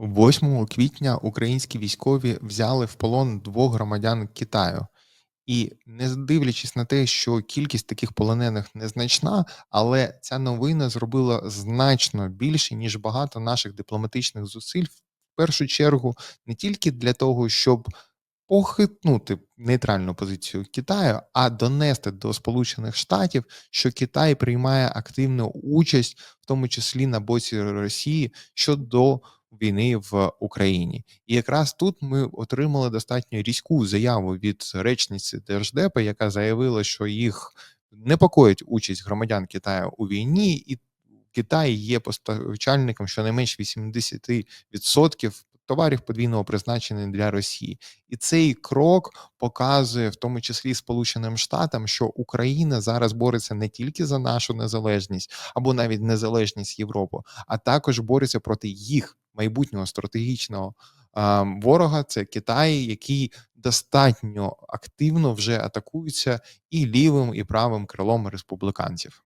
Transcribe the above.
8 квітня українські військові взяли в полон двох громадян Китаю. І не дивлячись на те, що кількість таких полонених незначна, але ця новина зробила значно більше, ніж багато наших дипломатичних зусиль. В першу чергу не тільки для того, щоб похитнути нейтральну позицію Китаю, а донести до Сполучених Штатів, що Китай приймає активну участь, в тому числі на боці Росії щодо війни в Україні. І якраз тут ми отримали достатньо різку заяву від речниці Держдепу, яка заявила, що їх непокоїть участь громадян Китаю у війні, і Китай є постачальником щонайменш 80% товарів подвійного призначення для Росії. І цей крок показує, в тому числі Сполученим Штатам, що Україна зараз бореться не тільки за нашу незалежність або навіть незалежність Європи, а також бореться проти їх майбутнього стратегічного ворога. Це Китай, який достатньо активно вже атакується і лівим, і правим крилом республіканців.